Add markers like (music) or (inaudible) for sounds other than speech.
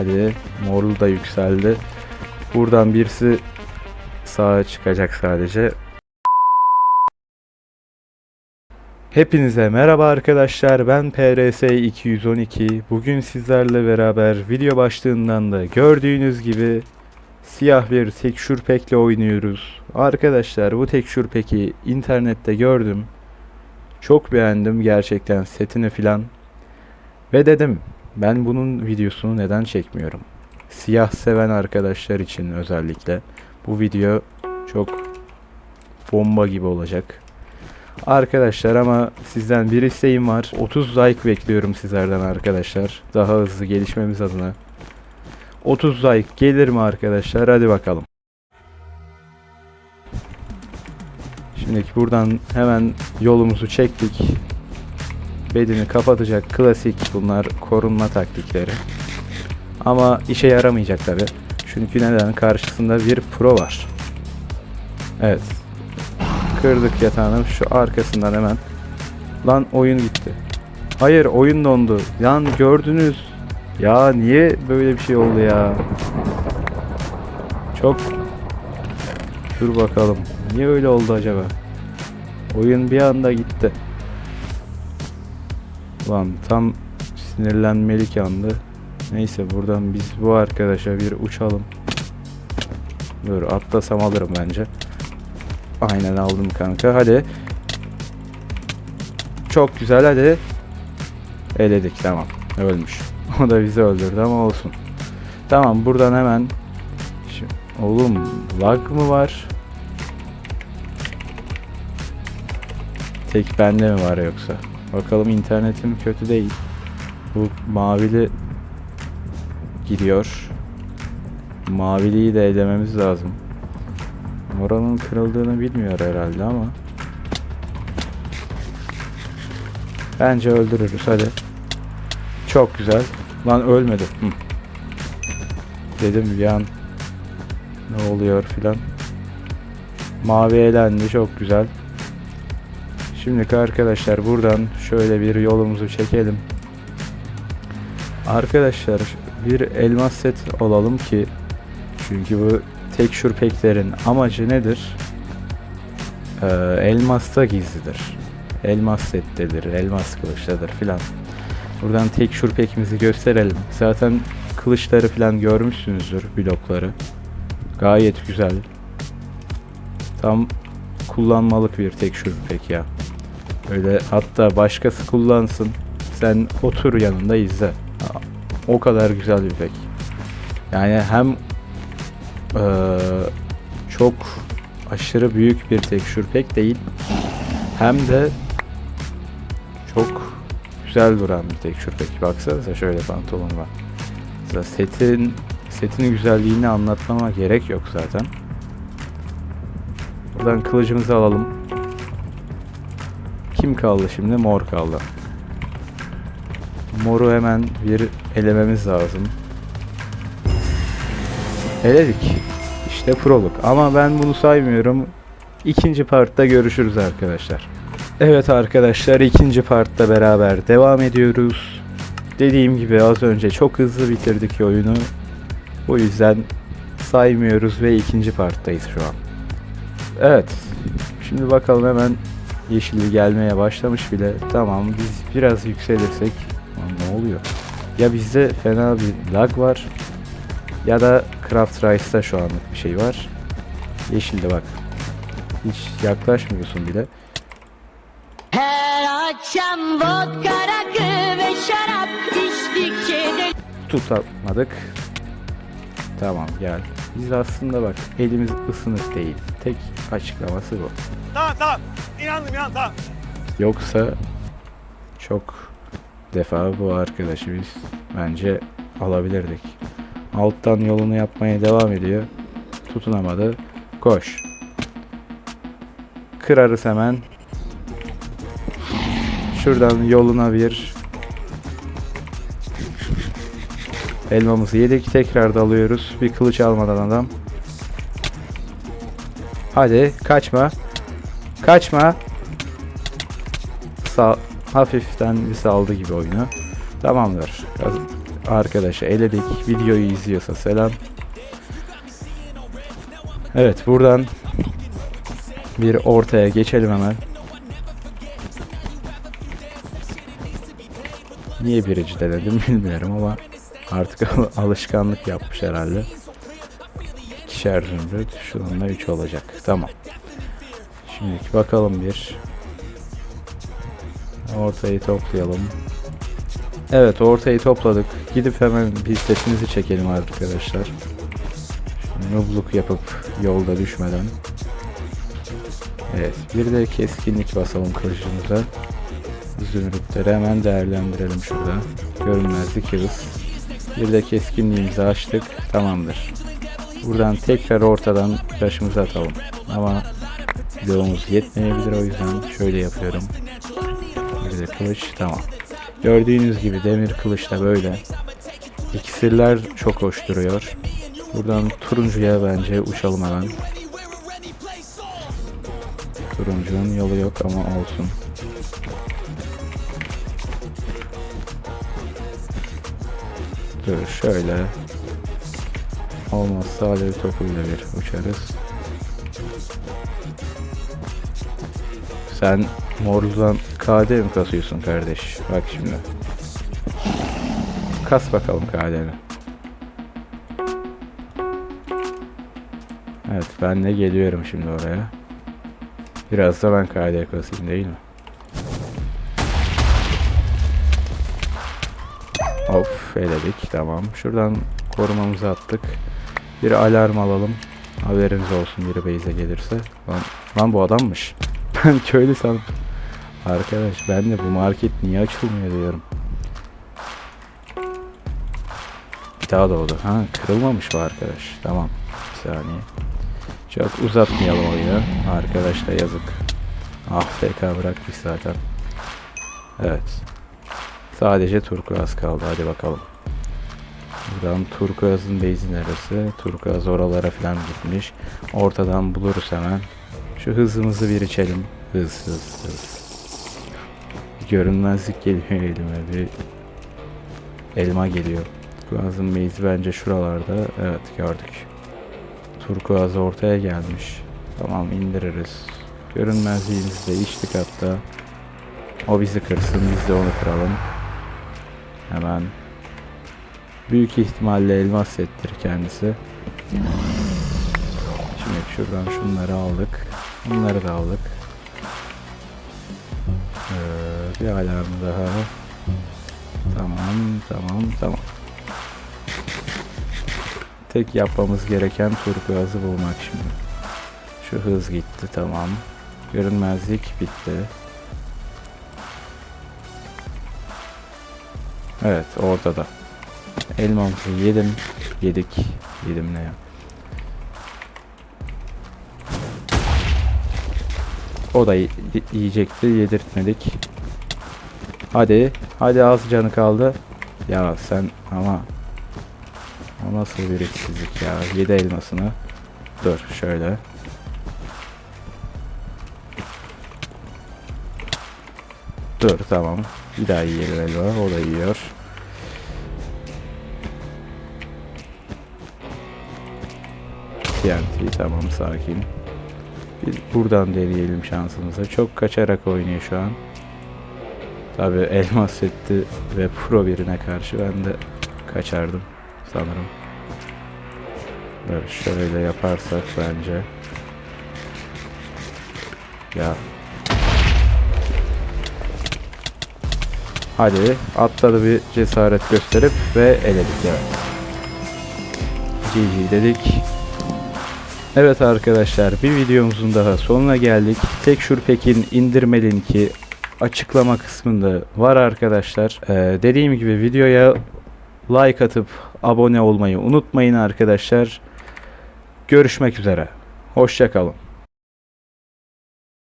Hadi morlu da yükseldi. Buradan birisi sağa çıkacak sadece. Hepinize merhaba arkadaşlar. Ben PRS 212. Bugün sizlerle beraber video başlığından da gördüğünüz gibi siyah bir tekşür pekle oynuyoruz. Arkadaşlar bu tekşür peki internette gördüm. Çok beğendim gerçekten setini filan. Ve dedim ben bunun videosunu neden çekmiyorum? Siyah seven arkadaşlar için özellikle bu video çok bomba gibi olacak. Arkadaşlar ama sizden bir isteğim var. 30 like bekliyorum sizlerden arkadaşlar. Daha hızlı gelişmemiz adına. 30 like gelir mi arkadaşlar? Hadi bakalım. Şimdi buradan hemen yolumuzu çektik. Bedeni kapatacak klasik bunlar korunma taktikleri. Ama işe yaramayacak tabi. Çünkü neden? Karşısında bir pro var. Evet. Kırdık yatağını. Şu arkasından hemen. Lan oyun gitti. Hayır oyun dondu. Lan gördünüz. Ya niye böyle bir şey oldu ya? Çok Dur bakalım. Niye öyle oldu acaba? Oyun bir anda gitti. Lan tam sinirlenmelik andı. Neyse buradan biz bu arkadaşa bir uçalım. Dur atlasam alırım bence. Aynen aldım kanka. Hadi. Çok güzel hadi. Eledik tamam. Ölmüş. (laughs) O da bizi öldürdü ama olsun. Tamam buradan hemen Şimdi, oğlum lag mı var? Tek bende mi var yoksa? Bakalım internetim kötü değil. Bu mavili gidiyor. Maviliği de elememiz lazım. Moranın kırıldığını bilmiyor herhalde ama. Bence öldürürüz hadi. Çok güzel. Lan ölmedi. Hı. Dedim bir an ne oluyor filan. Mavi elendi çok güzel. Şimdi arkadaşlar buradan şöyle bir yolumuzu çekelim. Arkadaşlar bir elmas set olalım ki çünkü bu tekşür peklerin amacı nedir? Ee, elmasta gizlidir. Elmas settedir, elmas kılıçtadır filan. Buradan tekşür pekimizi gösterelim. Zaten kılıçları filan görmüşsünüzdür blokları. Gayet güzel. Tam kullanmalık bir tekşür pek ya. Öyle hatta başkası kullansın. Sen otur yanında izle. O kadar güzel bir pek. Yani hem eee, çok aşırı büyük bir tekşür pek değil. Hem de çok güzel duran bir tekşür pek. Baksanıza şöyle pantolon var. Mesela setin setin güzelliğini anlatmama gerek yok zaten. Buradan kılıcımızı alalım. Kim kaldı şimdi? Mor kaldı. Moru hemen bir elememiz lazım. Eledik. İşte prolog. Ama ben bunu saymıyorum. İkinci partta görüşürüz arkadaşlar. Evet arkadaşlar ikinci partta beraber devam ediyoruz. Dediğim gibi az önce çok hızlı bitirdik oyunu. O yüzden saymıyoruz ve ikinci parttayız şu an. Evet. Şimdi bakalım hemen yeşilli gelmeye başlamış bile. Tamam biz biraz yükselirsek Lan ne oluyor? Ya bizde fena bir lag var ya da Craft Rice'da şu anlık bir şey var. Yeşilde bak. Hiç yaklaşmıyorsun bile. Her akşam vodka rakı ve şarap içtikçe de Tutamadık. Tamam gel. Biz aslında bak elimiz ısınık değil. Tek açıklaması bu. Tamam tamam. İnandım inandım tamam. Yoksa çok defa bu arkadaşı biz bence alabilirdik. Alttan yolunu yapmaya devam ediyor. Tutunamadı. Koş. Kırarız hemen. Şuradan yoluna bir elmamızı yedik. Tekrar dalıyoruz. Bir kılıç almadan adam. Hadi kaçma. Kaçma. Sağ, hafiften bir saldı gibi oyunu. Tamamdır. Arkadaşı eledik. Videoyu izliyorsa selam. Evet buradan bir ortaya geçelim hemen. Niye birinci denedim (laughs) bilmiyorum ama artık al- (laughs) alışkanlık yapmış herhalde. İkişer zümrüt. Şununla 3 olacak. Tamam. Şimdi bakalım bir. Ortayı toplayalım. Evet ortayı topladık. Gidip hemen bir setimizi çekelim arkadaşlar. Nubluk yapıp yolda düşmeden. Evet bir de keskinlik basalım kılıcımıza. Zümrütleri hemen değerlendirelim şurada. Görünmezlik hız. Bir de keskinliğimizi açtık. Tamamdır. Buradan tekrar ortadan taşımızı atalım. Ama bloğumuz yetmeyebilir o yüzden şöyle yapıyorum. Bir de kılıç tamam. Gördüğünüz gibi demir kılıçla böyle. İksirler çok hoş duruyor. Buradan turuncuya bence uçalım hemen. Turuncunun yolu yok ama olsun. Dur şöyle. Olmazsa alev topuyla bir uçarız. Sen morludan KD mi kasıyorsun kardeş? Bak şimdi. Kas bakalım KD'ni. Evet ben de geliyorum şimdi oraya. Biraz da ben KD kasayım değil mi? Of eledik tamam. Şuradan korumamızı attık. Bir alarm alalım. Haberiniz olsun biri base'e gelirse. Lan, lan bu adammış. (laughs) Ben köylü sandım. Arkadaş ben de bu market niye açılmıyor diyorum. Bir daha doğdu. Ha kırılmamış bu arkadaş. Tamam. Bir saniye. Çok uzatmayalım oyunu. Arkadaş da yazık. Ah FK bırakmış zaten. Evet. Sadece turkuaz kaldı. Hadi bakalım. Buradan turkuazın base'i neresi? Turkuaz oralara falan gitmiş. Ortadan buluruz hemen. Şu hızımızı bir içelim. Hız hız hız. Görünmezlik geliyor elime. Bir elma geliyor. Turkuaz'ın base'i bence şuralarda. Evet gördük. Turkuaz ortaya gelmiş. Tamam indiririz. Görünmezliğimizi de içtik hatta. O bizi kırsın biz de onu kıralım. Hemen. Büyük ihtimalle elmas settir kendisi. Şimdi şuradan şunları aldık. Bunları da aldık. Ee, bir alarm daha. Tamam, tamam, tamam. Tek yapmamız gereken turkuazı bulmak şimdi. Şu hız gitti, tamam. Görünmezlik bitti. Evet, ortada. Elmamızı yedim. Yedik. Yedim ne ya? O da yiyecekti. Yedirtmedik. Hadi. Hadi az canı kaldı. Ya sen ama o nasıl bir işsizlik ya. Yedi elmasını. Dur şöyle. Dur tamam. Bir daha yiyelim elma. O da yiyor. TNT tamam sakin. Bir buradan deneyelim şansımıza. Çok kaçarak oynuyor şu an. Tabi elmas setti ve pro birine karşı ben de kaçardım sanırım. Böyle şöyle yaparsak bence. Ya. Hadi atladı bir cesaret gösterip ve eledik evet. GG dedik. Evet arkadaşlar bir videomuzun daha sonuna geldik. Tekşur Pekin indirme linki açıklama kısmında var arkadaşlar. Ee, dediğim gibi videoya like atıp abone olmayı unutmayın arkadaşlar. Görüşmek üzere. Hoşçakalın.